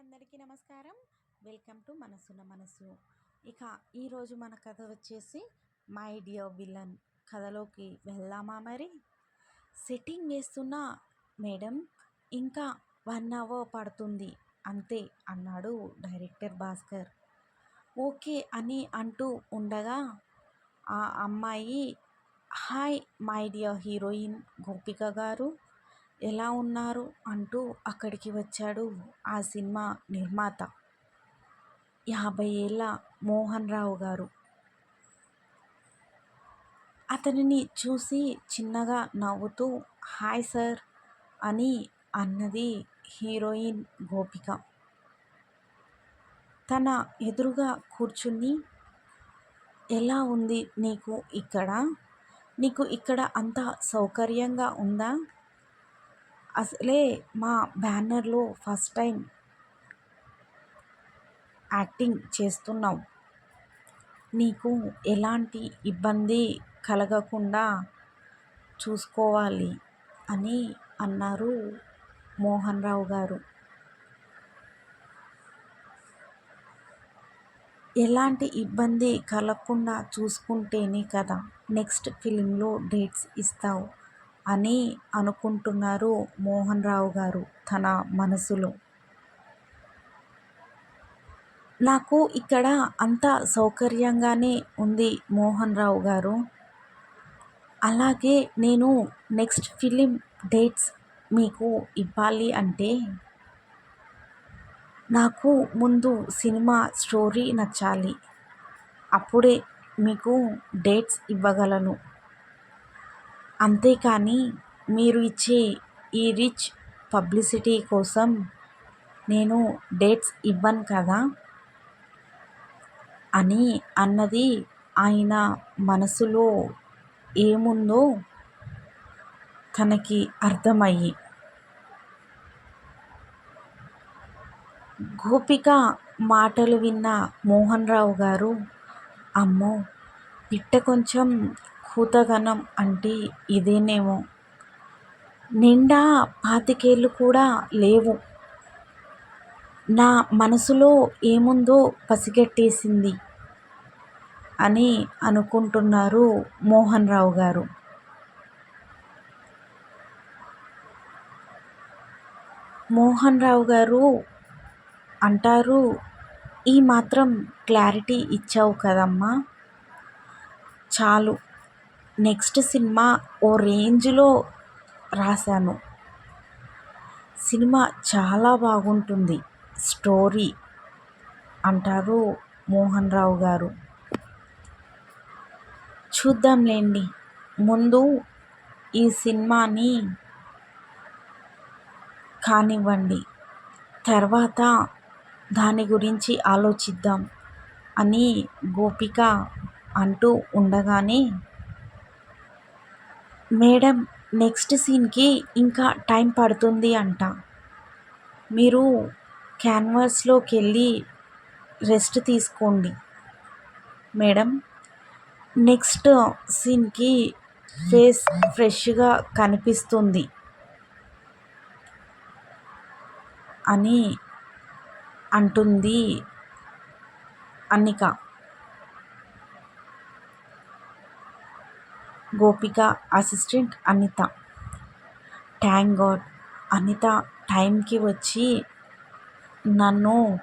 అందరికీ నమస్కారం. Welcome to మనసున మనసు. ఇక ఈరోజు మన కథ వచ్చేసి మై డియర్ విలన్ కథలోకి వెళ్దామా మరి? సెట్టింగ్ వేస్తున్న మేడం ఇంకా వన్ అవర్ పడుతుంది అంతే అన్నాడు డైరెక్టర్ భాస్కర్. ఓకే అని అంటూ ఉండగా ఆ అమ్మాయి హాయ్ మై డియర్ హీరోయిన్ గోపిక గారు. ఎలా ఉన్నారు? అంటూ అక్కడికి వచ్చాడు ఆ సినిమా నిర్మాత. యాభై ఏళ్ళ మోహన్ రావు గారు. అతనిని చూసి చిన్నగా నవ్వుతూ హాయ్ సార్ అని అన్నది హీరోయిన్ గోపిక. తన ఎదురుగా కూర్చుని ఎలా ఉంది నీకు ఇక్కడ? నీకు ఇక్కడ అంత సౌకర్యంగా ఉందా? అసలే మా బ్యానర్లో ఫస్ట్ టైం యాక్టింగ్ చేస్తున్నావు నీకు ఎలాంటి ఇబ్బంది కలగకుండా చూసుకోవాలి అని అన్నారు మోహన్ రావు గారు. ఎలాంటి ఇబ్బంది కలగకుండా చూసుకుంటేనే కదా నెక్స్ట్ ఫిలింలో డేట్స్ ఇస్తావు. అని అనుకుంటున్నారు మోహన్ రావు గారు తన మనసులో. నాకు ఇక్కడ అంత సౌకర్యంగానే ఉంది మోహన్ రావు గారు. అలాగే నేను నెక్స్ట్ ఫిలిం డేట్స్ మీకు ఇవ్వాలి అంటే నాకు ముందు సినిమా స్టోరీ నచ్చాలి. అప్పుడే మీకు డేట్స్ ఇవ్వగలను. అంతేకాని మీరు ఇచ్చే ఈ రిచ్ పబ్లిసిటీ కోసం నేను డేట్స్ ఇవ్వను కదా? అని అన్నది ఆయన మనసులో ఏముందో తనకి అర్థమయ్యి. గోపిక మాటలు విన్న మోహన్ రావు గారు అమ్మో పిట్ట కొంచెం భూతగణం అంటే ఇదేనేమో. నిండా పాతికేళ్ళు కూడా లేవు. నా మనసులో ఏముందో పసిగట్టేసింది అని అనుకుంటున్నారు మోహన్ రావు గారు. మోహన్ రావు గారు అంటారు ఈ మాత్రం క్లారిటీ ఇచ్చావు కదమ్మా. చాలు. నెక్స్ట్ సినిమా ఓ రేంజ్లో రాశాను. సినిమా చాలా బాగుంటుంది. స్టోరీ అంటారు మోహన్ రావు గారు. చూద్దాంలేండి. ముందు ఈ సినిమాని కానివ్వండి. తర్వాత దాని గురించి ఆలోచిద్దాం అని గోపిక అంటూ ఉండగానే మేడం నెక్స్ట్ సీన్కి ఇంకా టైం పడుతుంది అంట. మీరు క్యాన్వాస్లోకి వెళ్ళి రెస్ట్ తీసుకోండి. మేడం నెక్స్ట్ సీన్కి ఫేస్ ఫ్రెష్గా కనిపిస్తుంది అని అంటుంది అన్నిక. Gopika assistant Anitha. Thank God. Anitha టైంకి వచ్చి నన్ను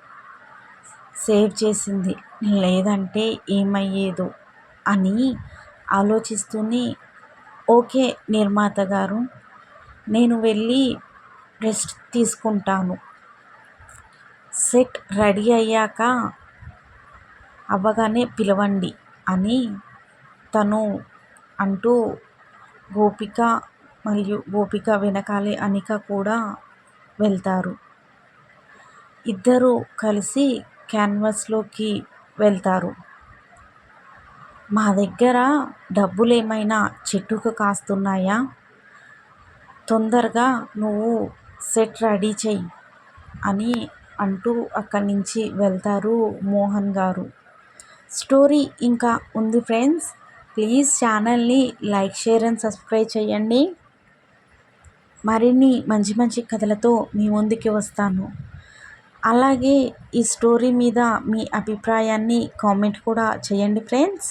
సేవ్ చేసింది. లేదంటే ఏమయ్యేదో అని ఆలోచిస్తూనే ఓకే నిర్మాత గారు నేను వెళ్ళి రెస్ట్ తీసుకుంటాను. సెట్ రెడీ అయ్యాక అవ్వగానే పిలవండి అని తను అంటూ గోపిక మరియు గోపిక వెనకాలే అనిక కూడా వెళ్తారు. ఇద్దరు కలిసి క్యాన్వాస్లోకి వెళ్తారు. మా దగ్గర డబ్బులు ఏమైనా చెట్టుకు కాస్తున్నాయా? తొందరగా నువ్వు సెట్ రెడీ చెయ్యి అని అంటూ అక్కడి నుంచి వెళ్తారు మోహన్ గారు. స్టోరీ ఇంకా ఉంది ఫ్రెండ్స్. ప్లీజ్ ఛానల్ని లైక్ షేర్ అండ్ సబ్స్క్రైబ్ చేయండి. మరిన్ని మంచి మంచి కథలతో మీ ముందుకి వస్తాను. అలాగే ఈ స్టోరీ మీద మీ అభిప్రాయాన్ని కామెంట్ కూడా చేయండి ఫ్రెండ్స్.